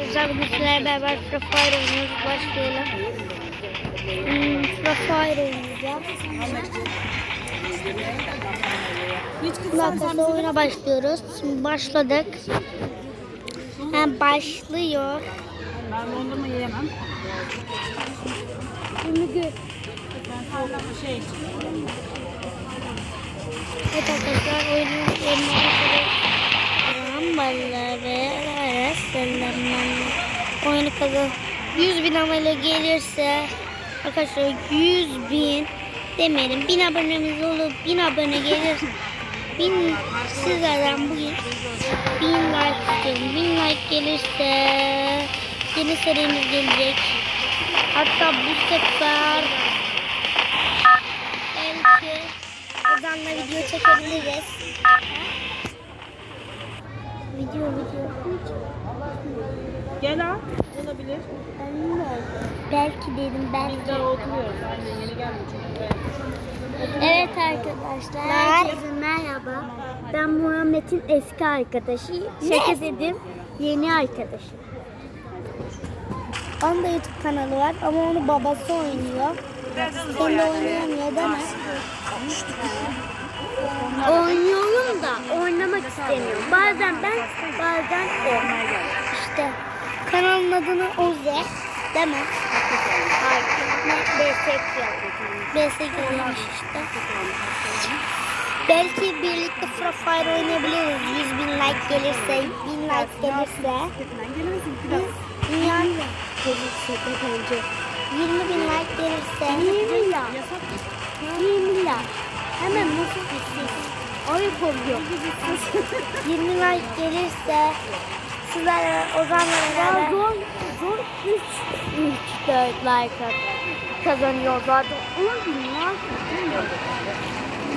Arkadaşlar bugün sizlerle beraber Free Fire oynuyoruz. Başlayalım. Hmm, Free Fire oynayacağız. Arkadaşlar oyuna başlıyoruz. Şimdi başladık. Ha, başlıyor. Ben dondurma yiyemem. Şimdi gö- Ben sağlıklı şey. Evet arkadaşlar oyunun yerine başladık. Rambaları arasından oyunu kazan. 100 bin abone gelirse arkadaşlar 100 bin demeyelim. 1000 abonemiz olup 1000 abone gelir. 1000 sizlerden bugün 1000 like istiyorum. 1000 like gelirse yeni serimiz gelecek. Hatta bu sefer belki Ozan'la video çekebiliriz. Video. Gel al. Olabilir. Belki dedim belki. Biz daha oturuyoruz. Aynen yeni çünkü. Evet arkadaşlar. Herkese merhaba. Ben Muhammed'in eski arkadaşı. Şaka dedim. Yeni arkadaşı. Onun da YouTube kanalı var ama onu babası oynuyor. Sen de oynayamıyor değil mi? Oynuyorum da oynamak istemiyorum. Bazen ben, bazen o. İşte kanalın adını Oze mi? Hayır. Ne? BSK. BSK'ymiş işte. Belki birlikte Free Fire oynayabiliriz. 100 bin like gelirse, 1000 like gelirse. Biz bence. 20 bin like gelirse. 20 bin 20 bin Hemen nasıl gideceğiz? Ayıp oluyor. 20 like gelirse sizler Ozan'la beraber. Zor, zor 3, 3, 4 like kazanıyor zaten. 10 bin like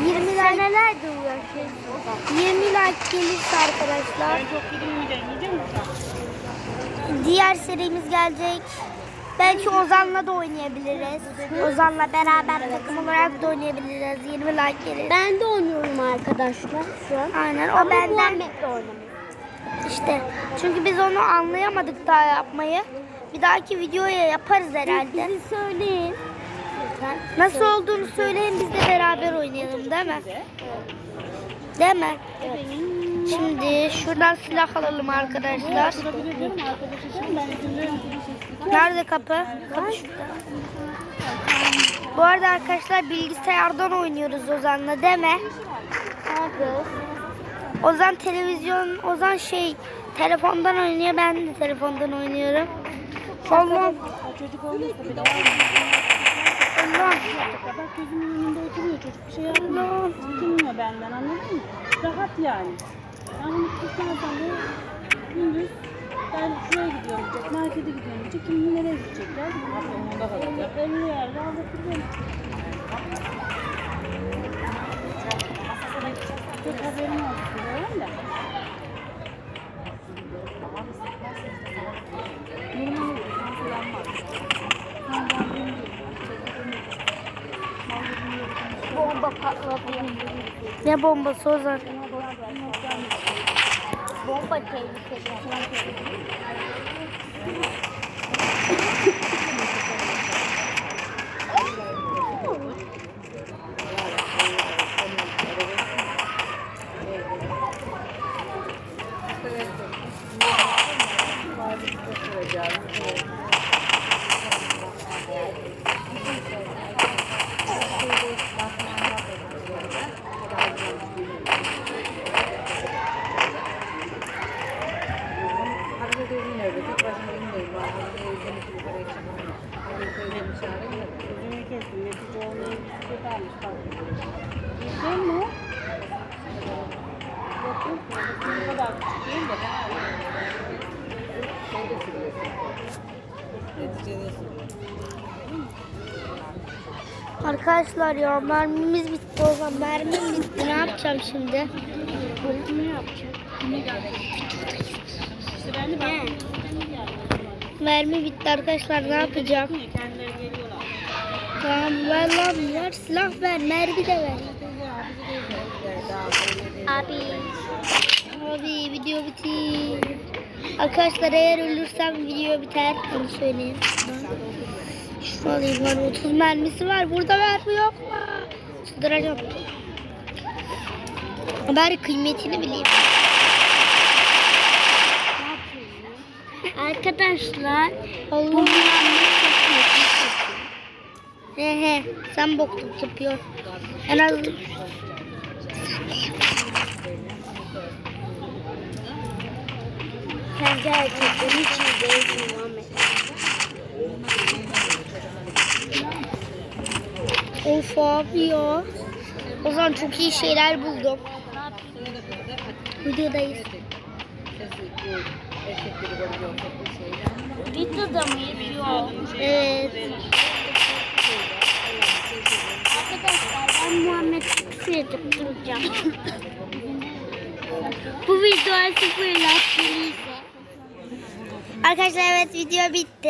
20 like. Senelerdir uğraşıyoruz. 20 like gelirse arkadaşlar. Ben çok misin sen? Diğer serimiz gelecek. Belki Ozan'la da oynayabiliriz. Ozan'la beraber takım olarak da oynayabiliriz. 20 like gelir. Ben de oynuyorum arkadaşlar şu an. Aynen o benden. İşte çünkü biz onu anlayamadık daha yapmayı. Bir dahaki videoya yaparız herhalde. Bizi söyleyin. Nasıl olduğunu söyleyin biz de beraber oynayalım değil mi? Değil mi? Şimdi şuradan silah alalım arkadaşlar. Nerede kapı? Kapı şurada. Bu arada arkadaşlar bilgisayardan oynuyoruz Ozan'la? Evet. Ozan televizyon, Ozan şey telefondan oynuyor. Ben de telefondan oynuyorum. Allah O çocuk olmasa bile Allah. Bak gözümün önünde oturuyor çocuk. Bir şey yapmıyor. Çekinmiyor benden anladın mı? Rahat yani. Ben bunu tutarsan da diyecek, markete gidiyorum diyecek, kim nereye gidecekler? Aklımda kalacak. Elli yerde aldatırım. Çok haberim olsun diyorum da. Normal geldiğin gibi. Bomba patladı. Ne bombası Ozan? Bomba tehlikeli. Gözünü Arkadaşlar ya mermimiz bitti o zaman. Mermim bitti. Ne yapacağım şimdi? Mermi bitti arkadaşlar. Ne yapacağım? Tamam ver lan ver. Silah ver. Mermi de ver. Abi. Abi video bitti. Arkadaşlar eğer ölürsem video biter. Onu söyleyeyim. Şunu alayım var 30 mermisi var. Burada mermi yok mu? Çıldıracağım. Bari kıymetini bileyim. Arkadaşlar Allah He he sen bokluk yapıyor. En az Sence erkeklerin için değil Muhammed. Of abi ya. O zaman çok iyi şeyler buldum. Videodayız. Videoda mıyız? Yok. Evet. Arkadaşlar ben Muhammed edip duracağım. Bu videoya sıfır like gelirse. Arkadaşlar evet video bitti.